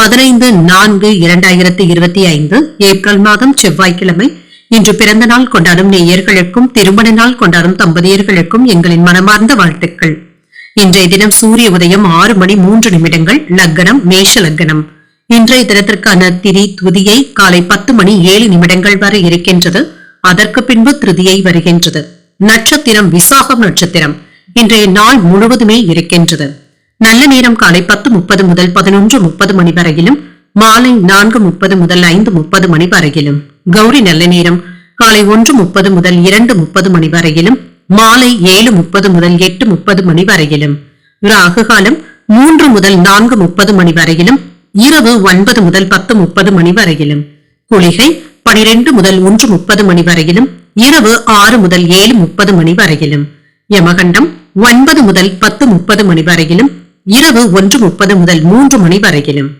பதினைந்து நான்கு இரண்டாயிரத்தி இருபத்தி ஐந்து ஏப்ரல் மாதம் செவ்வாய்க்கிழமை. இன்று பிறந்த நாள் கொண்டாடும் நேயர்களுக்கும் திருமண நாள் கொண்டாடும் தம்பதியர்களுக்கும் எங்களின் மனமார்ந்த வாழ்த்துக்கள். இன்றைய தினம் சூரிய உதயம் ஆறு மணி மூன்று நிமிடங்கள் லக்னம் மேஷ லக்னம். இன்றைய தினத்திற்கான திரி துதியை காலை பத்து மணி ஏழு நிமிடங்கள் வரை இருக்கின்றது. அதற்கு பின்பு திருதியை வருகின்றது. நட்சத்திரம் விசாகம் நட்சத்திரம். இன்றைய நாள் முழுவதுமே இருக்கின்றது. நல்ல நேரம் காலை பத்து முப்பது முதல் பதினொன்று முப்பது மணி வரையிலும் மாலை நான்கு முப்பது முதல் ஐந்து முப்பது மணி வரையிலும். கௌரி நல்ல நேரம் காலை ஒன்று முப்பது முதல் இரண்டு முப்பது மணி வரையிலும் மாலை ஏழு முப்பது முதல் எட்டு முப்பது மணி வரையிலும். ராகு காலம் மூன்று முதல் நான்கு முப்பது மணி வரையிலும் இரவு ஒன்பது முதல் பத்து முப்பது மணி வரையிலும். குளிகை பனிரெண்டு முதல் ஒன்று முப்பது மணி வரையிலும் இரவு ஆறு முதல் ஏழு முப்பது மணி வரையிலும். யமகண்டம் ஒன்பது முதல் பத்து முப்பது மணி வரையிலும் இரவு ஒன்று முப்பது முதல் மூன்று மணி வரையிலும்.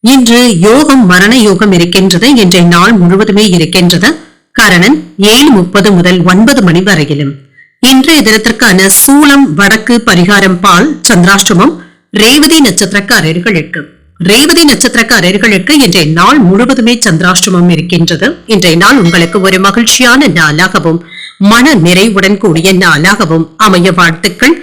இன்று யோகம் மரண யோகம் இருக்கின்றது இன்றைய நாள் முழுவதுமே இருக்கின்றது? கரணன் ஏழு முப்பது முதல் ஒன்பது மணி வரையிலும். இன்றைய தினத்திற்கான சூலம் வடக்கு பரிகாரம் பால் சந்திராஷ்டமம் ரேவதி நட்சத்திரக்காரர்களுக்கு. ரேவதி நட்சத்திரக்காரர்களுக்கு இன்றைய நாள் முழுவதுமே சந்திராஷ்டமம் இருக்கின்றது. இன்றைய நாள் உங்களுக்கு ஒரு மகிழ்ச்சியான நாளாகவும் மன நிறைவுடன் கூடிய நாளாகவும் அமைய வாழ்த்துக்கள்.